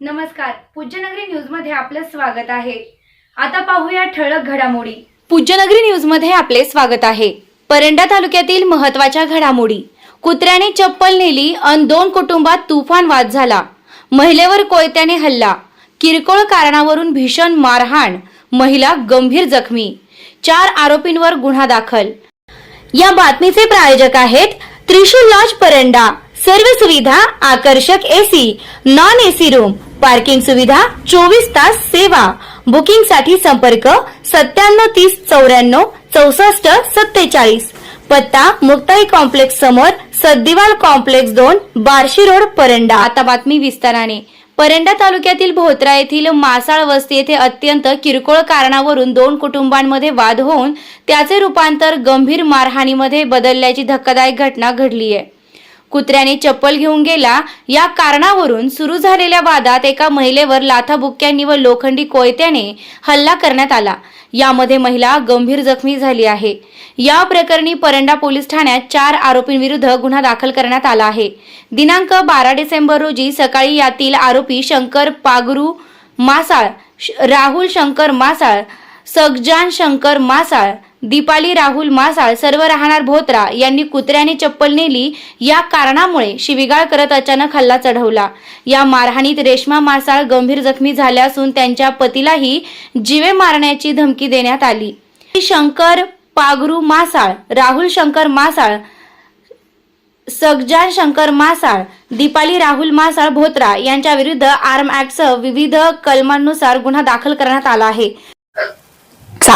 नमस्कार. पूज्यनगरी न्यूजमध्ये आपलं स्वागत आहे. आता पाहूया ठळक घडामोडी. पूज्यनगरी न्यूजमध्ये आपले स्वागत आहे. परंडा तालुक्यातील महत्त्वाच्या घडामोडी. कुत्र्याने चप्पल नेली अन दोन कुटुंबात तुफान वाद झाला. महिलेवर कोयत्याने हल्ला. किरकोळ कारणावरून भीषण मारहाण. महिला गंभीर जखमी. चार आरोपींवर गुन्हा दाखल. या बातमीचे प्रायोजक आहेत त्रिशूल लॉज परंडा. सर्व सुविधा आकर्षक AC non AC room parking सुविधा चोवीस तास सेवा. बुकिंगसाठी संपर्क सत्त्याण्णव तीस चौऱ्याण्णव चौसष्ट सत्तेचाळीस. पत्ता मुक्ताई कॉम्प्लेक्स समोर सद्दिवाल कॉम्प्लेक्स दोन बार्शी रोड परंडा. आता बातमी विस्ताराने. परंडा तालुक्यातील भोत्रा येथील मासाळ वस्ती येथे अत्यंत किरकोळ कारणावरून दोन कुटुंबांमध्ये वाद होऊन त्याचे रूपांतर गंभीर मारहाणीमध्ये बदलल्याची धक्कादायक घटना घडली आहे कुत्र्याने चप्पल घेऊन गेला. या कारणावरून सुरू झालेल्या वादात एका महिलेवर लाथाबुक्क्यांनी व लोखंडी कोयत्याने हल्ला करण्यात आला. यामध्ये महिला गंभीर जखमी झाली आहे. या प्रकरणी परंडा पोलीस ठाण्यात चार आरोपींविरुद्ध गुन्हा दाखल करण्यात आला आहे. दिनांक बारा डिसेंबर रोजी सकाळी यातील आरोपी शंकर पागरू मासाळ राहुल शंकर मासाळ सगजान शंकर मासाळ दीपाली राहुल मासाळ सर्व राहणार भोत्रा यांनी कुत्र्याने चप्पल नेली. या कारणामुळे शिविगाळ करत अचानक हल्ला चढवला. या मारहाणीत रेश्मा मासाळ गंभीर जखमी झाल्या असून त्यांच्या पतीलाही जीवे मारण्याची धमकी देण्यात आली. शंकर पागरू मासाळ राहुल शंकर मासाळ सगजान शंकर मासाळ दीपाली राहुल मासाळ भोत्रा यांच्या विरुद्ध आर्म ऍक्टसह विविध कलमांनुसार गुन्हा दाखल करण्यात आला आहे.